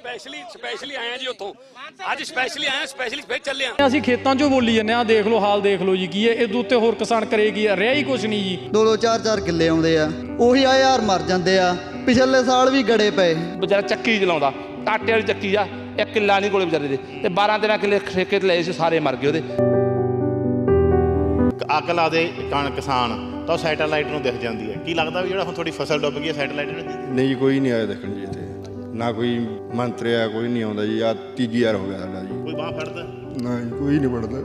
Specially specially ਆਏ ਆ ਜੀ ਉੱਥੋਂ। ਅੱਜ ਸਪੈਸ਼ਲੀ ਆਏ ਆ ਸਪੈਸ਼ਲੀ ਫੇਰ ਚੱਲੇ ਆ। ਅਸੀਂ ਖੇਤਾਂ 'ਚੋਂ ਬੋਲੀ ਜੰਨੇ ਆ ਦੇਖ ਲਓ ਹਾਲ ਦੇਖ ਲਓ ਜੀ ਕੀ ਹੈ। ਇਹ ਉੱਤੇ ਹੋਰ ਕਿਸਾਨ ਕਰੇਗੀ ਰਿਹਾ ਹੀ ਕੁਛ ਨਹੀਂ ਜੀ। ਦੋ ਦੋ ਚਾਰ ਚਾਰ ਕਿੱਲੇ ਆਉਂਦੇ ਆ। ਉਹੀ ਆ ਯਾਰ ਮਰ ਜਾਂਦੇ ਆ। ਪਿਛਲੇ ਸਾਲ ਵੀ ਗੜੇ ਪਏ। ਵਿਚਾਰਾ ਚੱਕੀ ਚਲਾਉਂਦਾ। ਟਾਟੇ ਵਾਲੀ ਚੱਕੀ ਆ ਇੱਕ ਕਿੱਲਾ ਨਹੀਂ ਕੋਲੇ ਵਿਚਾਰੇ ਦੇ। ਤੇ 12 13 ਕਿੱਲੇ ਠੇਕੇ ਤੇ ਲਏ ਸੀ ਸਾਰੇ ਮਰ ਗਏ ਉਹਦੇ। ਅੱਗ ਲਾ ਦੇ ਕਣ ਕਿਸਾਨ ਤਾਂ ਸੈਟੇਲਾਈਟ ਨੂੰ ਦਿਖ ਜਾਂਦੀ ਹੈ। ਕੀ ਲੱਗਦਾ ਵੀ ਜਿਹੜਾ ਹੁਣ ਤੁਹਾਡੀ ਫਸਲ ਡੁੱਬ ਗਈ ਹੈ ਸੈਟੇਲਾਈਟ ਨੂੰ? ਨਹੀਂ ਕੋਈ ਨਹੀਂ ਆਇਆ ਦੇਖਣ ਜੀ ਇੱਥੇ। ਨਾ ਕੋਈ ਮੰਤਰੀ ਆ ਕੋਈ ਨਹੀਂ ਆਉਂਦਾ ਜੀ। ਆ ਤੀਜੀ ਵਾਰ ਹੋ ਗਿਆ ਸਾਡਾ ਜੀ। ਕੋਈ ਬਾਹ ਫੜਦਾ? ਨਾ ਜੀ, ਕੋਈ ਨਹੀਂ ਪੜਦਾ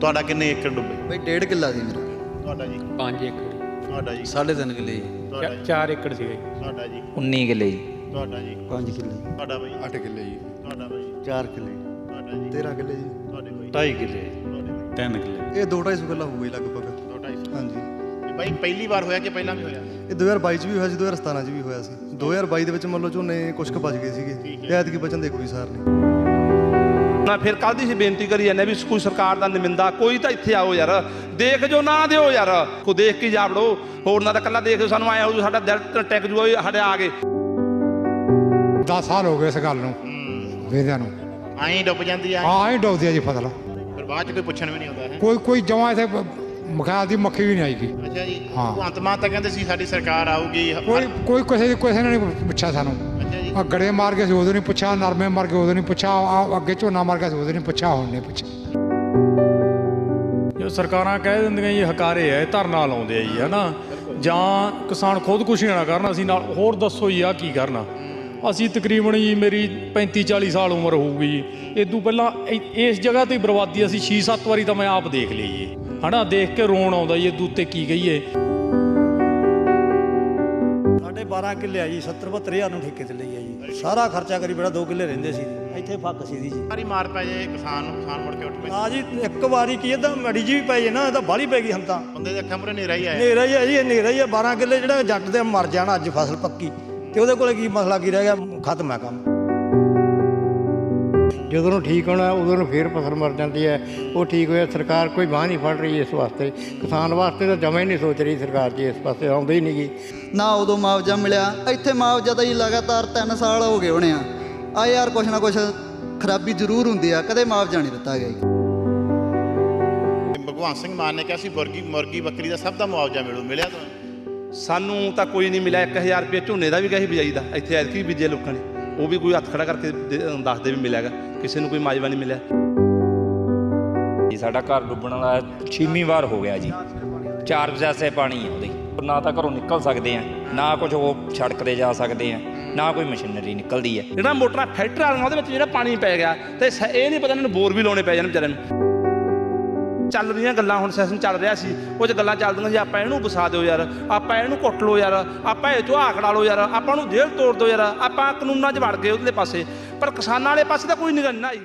ਤੁਹਾਡਾ ਕਿੰਨੇ ਏਕੜ ਡੁੱਬੇ? ਬਈ ਡੇਢ ਕਿੱਲਾ ਸੀ ਮੇਰਾ। ਤੁਹਾਡਾ ਜੀ। 5 ਏਕੜ। ਤੁਹਾਡਾ ਜੀ। 3.5 ਕਿੱਲੇ ਜੀ। ਤੁਹਾਡਾ ਜੀ। 4 ਏਕੜ ਸੀਗਾ। ਜੀ ਤੁਹਾਡਾ ਜੀ। 19 ਕਿੱਲੇ ਜੀ। ਤੁਹਾਡਾ ਜੀ। 5 ਕਿੱਲੇ ਤੁਹਾਡਾ ਬਾਈ। 8 ਕਿੱਲੇ ਜੀ। ਤੁਹਾਡਾ ਬਾਈ। 4 ਕਿੱਲੇ ਤੁਹਾਡਾ ਜੀ। 13 ਕਿੱਲੇ ਜੀ। ਤੁਹਾਡੇ ਬਾਈ। 2.5 ਕਿੱਲੇ। ਤੁਹਾਡੇ ਬਾਈ। 3 ਕਿੱਲੇ। ਇਹ 2.5 ਕਿੱਲਾ ਹੋਊਗਾ ਜੀ ਲਗਭਗ। ਦੋ ਢਾਈ ਸੌ। ਹਾਂਜੀ। ਇਹ ਬਾਈ ਪਹਿਲੀ ਵਾਰ ਹੋਇਆ ਕਿ ਪਹਿਲਾਂ ਵੀ ਹੋਇਆ? ਇਹ 2022 ਚ ਵੀ ਹੋਇਆ ਸੀ 2017 ਚ ਵੀ ਹੋਇਆ ਸੀ। 2022 ਦੇ ਵਿੱਚ ਮੰਨ ਲਓ ਝੋਨੇ ਕੁਛ ਕੁ ਬਚ ਗਏ ਸੀਗੇ। ਤੇ ਐਤਕੀ ਬਚਣ ਦੇ ਕੋਈ ਸਾਰ ਨਹੀਂ। ਮੈਂ ਫਿਰ ਕੱਲ ਦੀ ਸੀ ਬੇਨਤੀ ਕਰੀ ਜਾਂਦੇ ਵੀ ਕੋਈ ਸਰਕਾਰ ਦਾ ਨਿਮਿੰਦਾ ਕੋਈ ਤਾਂ ਇੱਥੇ ਆਓ ਯਾਰ। ਦੇਖ ਜੋ ਨਾ ਦਿਓ ਯਾਰ। ਕੋ ਦੇਖ ਕੇ ਜਾਵੜੋ ਹੋਰ ਨਾ ਤਾਂ ਕੱਲਾ ਦੇਖ ਸਾਨੂੰ ਆਇਆ ਹੋ ਸਾਡਾ ਦਿਲ ਟੈਕ ਜੂਆ ਵੀ ਸਾਡੇ ਆ ਗਏ। 10 ਸਾਲ ਹੋ ਗਏ ਇਸ ਗੱਲ ਨੂੰ ਵੇਦਿਆਂ ਨੂੰ। ਐਂ ਡੁੱਬ ਜਾਂਦੀ ਆ। ਹਾਂ ਹੀ ਡੋਬਦੀ ਆ ਜੀ ਫਸਲ। ਫਿਰ ਬਾਅਦ ਚ ਕੋਈ ਪੁੱਛਣ ਵੀ ਨਹੀਂ ਆਉਂਦਾ ਹੈ? ਕੋਈ ਕੋਈ ਜਮਾਂ ਇੱਥੇ ਮਖਾਲ ਦੀ ਮੱਖੀ ਵੀ ਨਹੀਂ ਆਈਗੀ ਅੱਛਾ ਜੀ। ਹਾਂ। ਭਗਵੰਤ ਮਾਨ ਤਾਂ ਕਹਿੰਦੇ ਸੀ ਸਾਡੀ ਸਰਕਾਰ ਆਊਗੀ। ਕੋਈ ਕੋਈ ਕਿਸੇ ਦੀ ਕਿਸੇ ਨੇ ਨਹੀਂ ਪੁੱਛਿਆ ਸਾਨੂੰ। ਅੱਛਾ ਜੀ। ਆ ਗੜੇ ਮਾਰ ਕੇ ਸੀ ਉਦੋਂ ਨਹੀਂ ਪੁੱਛਿਆ ਨਰਮੇ ਮਾਰ ਕੇ ਉਦੋਂ ਨਹੀਂ ਪੁੱਛਿਆ ਆਹ ਅੱਗੇ ਝੋਨਾ ਮਾਰ ਕੇ ਸੀ ਉਦੋਂ ਨਹੀਂ ਪੁੱਛਿਆ ਹੁਣ ਨਹੀਂ ਪੁੱਛਿਆ। ਜੋ ਸਰਕਾਰਾਂ ਕਹਿ ਦਿੰਦੀਆਂ ਜੀ ਹਕਾਰੇ ਐ ਧਰਨਾ ਲਾਉਂਦੇ ਆ ਜੀ ਹਨਾ? ਜਾਂ ਕਿਸਾਨ ਖੁਦਕੁਸ਼ੀ ਨਾ ਕਰਨ ਅਸੀਂ ਨਾਲ ਹੋਰ ਦੱਸੋ ਜੀ ਆ ਕੀ ਕਰਨਾ? ਅਸੀਂ ਤਕਰੀਬਨ ਜੀ ਮੇਰੀ 35 40 ਸਾਲ ਉਮਰ ਹੋਊਗੀ ਜੀ। ਇਦੋਂ ਪਹਿਲਾਂ ਇ- ਇਸ ਜਗ੍ਹਾ ਤੇ ਹੀ ਬਰਬਾਦੀ ਅਸੀਂ 6-7 ਵਾਰੀ ਤਾਂ ਮੈਂ ਆਪ ਦੇਖ ਲਈ ਜੀ। ਹਨਾ ਦੇਖ ਕੇ ਰੋਣ ਆਉਂਦਾ ਜੀ ਇਦੋਂ ਉੱਤੇ ਕੀ ਕਹੀਏ। ਸਾਡੇ 12 ਕਿੱਲੇ ਆ ਜੀ 70 72 ਹਜ਼ਾਰ ਨੂੰ ਠੇਕੇ ਤੇ ਲਈ ਆ ਜੀ। ਸਾਰਾ ਖਰਚਾ ਕਰੀ ਬੜਾ 2 ਕਿੱਲੇ ਰਹਿੰਦੇ ਸੀ ਇੱਥੇ ਫੱਕ ਸੀ ਦੀ ਜੀ। ਸਾਰੀ ਮਾਰ ਪੈ ਜਾਏ ਕਿਸਾਨ ਨੂੰ ਕਿਸਾਨ ਮੁੜ ਕੇ ਉੱਠ ਪਏ। ਆ ਜੀ ਇੱਕ ਵਾਰੀ ਕੀ ਇਹਦਾ ਮੜੀ ਜੀ ਵੀ ਪਈ ਹੈ ਨਾ ਇਹ ਤਾਂ ਬਾਲੀ ਪੈ ਗਈ ਹੁਣ ਤਾਂ। ਬੰਦੇ ਦੇ ਅੱਖਾਂ ਮੁਰੇ ਹਨੇਰਾ ਹੀ ਆਇਆ। ਹਨੇਰਾ ਹੀ ਆ ਜੀ ਇਹ ਹਨੇਰਾ ਹੀ ਆ। 12 ਕਿੱਲੇ ਜਿਹੜਾ ਜੱਟ ਦੇ ਮਰ ਜਾਣਾ ਅੱਜ ਫਸਲ ਪੱਕੀ। ਤੇ ਉਹਦੇ ਕੋਲੇ ਕੀ ਮਸਲਾ ਕੀ ਰਹਿ ਗਿਆ? ਖਤਮ ਹੈ ਕੰਮ। ਜਦੋਂ ਨੂੰ ਠੀਕ ਹੋਣਾ ਉਦੋਂ ਨੂੰ ਫੇਰ ਫਸਲ ਮਰ ਜਾਂਦੀ ਹੈ। ਉਹ ਠੀਕ ਹੋਇਆ ਸਰਕਾਰ ਕੋਈ ਬਾਹ ਨਹੀਂ ਫੜ ਰਹੀ ਇਸ ਵਾਸਤੇ। ਕਿਸਾਨ ਵਾਸਤੇ ਤਾਂ ਜਮਾ ਹੀ ਨਹੀਂ ਸੋਚ ਰਹੀ ਸਰਕਾਰ ਜੀ ਇਸ ਪਾਸੇ ਆਉਂਦੀ ਹੀ ਨਹੀਂਗੀ। ਨਾ ਉਦੋਂ ਮੁਆਵਜ਼ਾ ਮਿਲਿਆ। ਇੱਥੇ ਮੁਆਵਜ਼ਾ ਤਾਂ ਹੀ ਲਗਾਤਾਰ 3 ਸਾਲ ਹੋ ਗਏ ਹੋਣੇ ਆ। ਆ ਯਾਰ ਕੁਛ ਨਾ ਕੁਛ ਖਰਾਬੀ ਜ਼ਰੂਰ ਹੁੰਦੀ ਆ ਕਦੇ ਮੁਆਵਜ਼ਾ ਨਹੀਂ ਦਿੱਤਾ ਗਿਆ ਜੀ। ਭਗਵਾਨ ਸਿੰਘ ਮਾਨ ਨੇ ਕਿਹਾ ਸੀ ਮੁਰਗੀ ਮੁਰਗੀ ਬੱਕਰੀ ਦਾ ਸਭ ਦਾ ਮੁਆਵਜ਼ਾ ਮਿਲੂ ਮਿਲਿਆ ਤੁਹਾਨੂੰ ਸਾਨੂੰ ਤਾਂ ਕੋਈ ਨਹੀਂ ਮਿਲਿਆ 1000 ਰੁਪਏ ਝੋਨੇ ਦਾ ਵੀ ਕਹੀ ਬਿਜਾਈ ਦਾ। ਇੱਥੇ ਐਤਕੀ ਬੀਜੇ ਲੋਕਾਂ ਨੇ। ਉਹ ਵੀ ਕੋਈ ਹੱਥ ਖੜਾ ਕਰਕੇ ਦੱਸਦੇ ਵੀ ਮਿਲਿਆਗਾ ਕਿਸੇ ਨੂੰ ਕੋਈ ਮਾਜਵਾ ਨਹੀਂ ਮਿਲਿਆ। ਜੀ ਸਾਡਾ ਘਰ ਡੁੱਬਣ ਵਾਲਾ ਛੇਵੀਂ ਵਾਰ ਹੋ ਗਿਆ ਜੀ। ਚਾਰ ਵਜਾਸੇ ਪਾਣੀ ਆ ਉਹਦੇ। ਨਾ ਤਾਂ ਘਰੋਂ ਨਿਕਲ ਸਕਦੇ ਆ ਨਾ ਕੁਝ ਉਹ ਸੜਕ ਤੇ ਜਾ ਸਕਦੇ ਆ ਨਾ ਕੋਈ ਮਸ਼ੀਨਰੀ ਨਿਕਲਦੀ ਹੈ ਜਿਹੜਾ ਮੋਟਰਾਂ ਫੈਕਟਰੀ ਵਾਲੀਆਂ ਉਹਦੇ ਵਿੱਚ ਜਿਹੜਾ ਪਾਣੀ ਪੈ ਗਿਆ ਤੇ ਇਹ ਨਹੀਂ ਪਤਾ ਇਹਨਾਂ ਨੂੰ ਬੋਰ ਵੀ ਲਾਉਣੇ ਪੈ ਜਾਣ ਵਿਚਾਰਿਆਂ ਨੂੰ। ਚੱਲ ਰਹੀਆਂ ਗੱਲਾਂ, ਹੁਣ ਸੈਸ਼ਨ ਚੱਲ ਰਿਹਾ ਸੀ ਉਹ 'ਚ ਗੱਲਾਂ ਚੱਲਦੀਆਂ ਜੀ ਆਪਾਂ ਇਹਨੂੰ ਵਸਾ ਦਿਓ ਯਾਰ, ਆਪਾਂ ਇਹਨੂੰ ਕੁੱਟ ਲਓ ਯਾਰ, ਆਪਾਂ ਇਹ ਚੋਂ ਆਖੜਾ ਲਓ ਯਾਰ, ਆਪਾਂ ਨੂੰ ਜੇਲ੍ਹ ਤੋੜ ਦਿਓ ਯਾਰ, ਆਪਾਂ ਕਾਨੂੰਨਾਂ 'ਚ ਵੜ ਗਏ ਉਹਦੇ ਪਾਸੇ, ਪਰ ਕਿਸਾਨਾਂ ਵਾਲੇ ਪਾਸੇ ਤਾਂ ਕੋਈ ਨਿਗਾਹ ਨਹੀਂ ਆਈ।